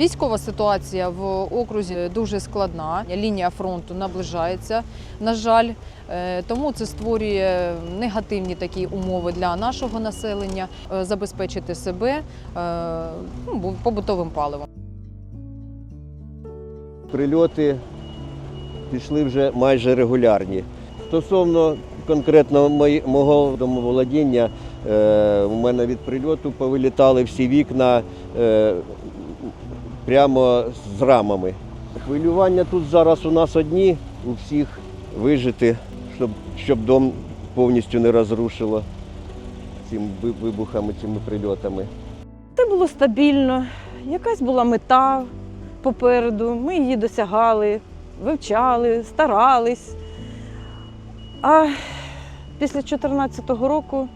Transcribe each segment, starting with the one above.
Військова ситуація в окрузі дуже складна. Лінія фронту наближається, на жаль, Е, тому це створює негативні такі умови для нашого населення е, забезпечити себе е, ну, побутовим паливом. Прильоти пішли вже майже регулярні. Стосовно конкретно мого домоволодіння, у мене від прильоту повилітали всі вікна прямо з рамами. Хвилювання тут зараз у нас одні, у всіх вижити, щоб, щоб дом повністю не розрушило цими вибухами, цими прильотами. Це було стабільно, якась була мета попереду. Ми її досягали, вивчали, старались. А після 2014 року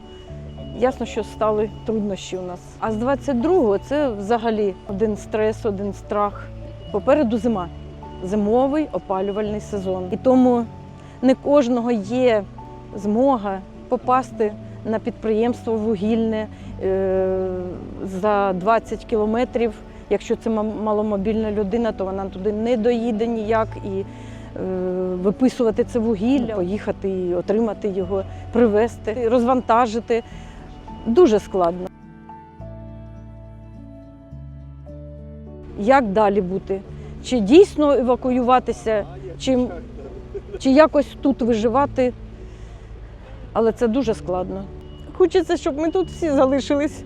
ясно, що стали труднощі у нас. А з 22-го це взагалі один стрес, один страх. Попереду зима, зимовий опалювальний сезон. І тому не кожного є змога попасти на підприємство вугільне е, за 20 кілометрів. Якщо це маломобільна людина, то вона туди не доїде ніяк і е, виписувати це вугілля, поїхати і отримати його, привезти, розвантажити. Дуже складно. Як далі бути? Чи дійсно евакуюватися, чи, чи якось тут виживати? Але це дуже складно. Хочеться, щоб ми тут всі залишились,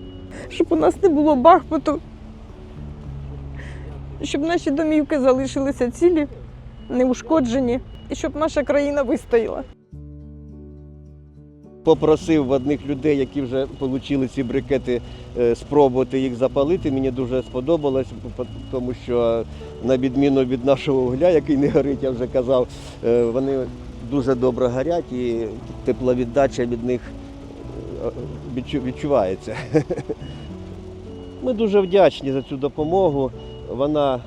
щоб у нас не було бахмуту, щоб наші домівки залишилися цілі, неушкоджені, і щоб наша країна вистояла. Попросив в одних людей, які вже отримали ці брикети, е, спробувати їх запалити. Мені дуже сподобалось, тому що на відміну від нашого вугля, який не горить, я вже казав, е, вони дуже добре горять і тепловіддача від них е, відчувається. Ми дуже вдячні за цю допомогу. Вона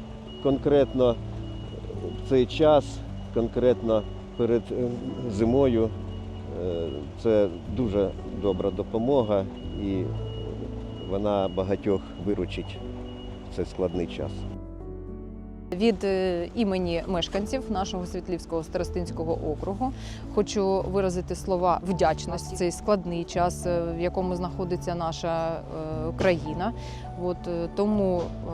конкретно в цей час, конкретно перед зимою. Е, Це дуже добра допомога і вона багатьох виручить в цей складний час. Від е, імені мешканців нашого Світлівського старостинського округу хочу виразити слова вдячності цей складний час, е, в якому знаходиться наша е, країна. От тому е,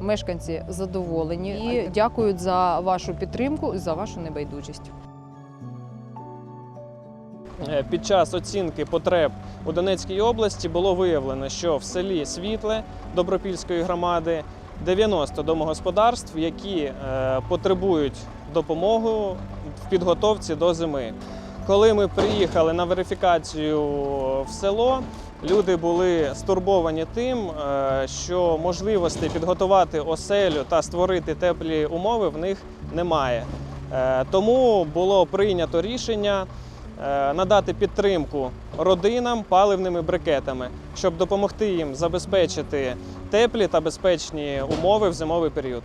мешканці задоволені і дякують за вашу підтримку і за вашу небайдужість. Е, Під час оцінки потреб у Донецькій області було виявлено, що в селі Світле Добропільської громади 90 домогосподарств, які е, потребують допомоги в підготовці до зими. Коли ми приїхали на верифікацію в село, люди були стурбовані тим, е, що можливостей підготувати оселю та створити теплі умови в них немає. Тому було прийнято рішення надати підтримку родинам паливними брикетами, щоб допомогти їм забезпечити теплі та безпечні умови в зимовий період.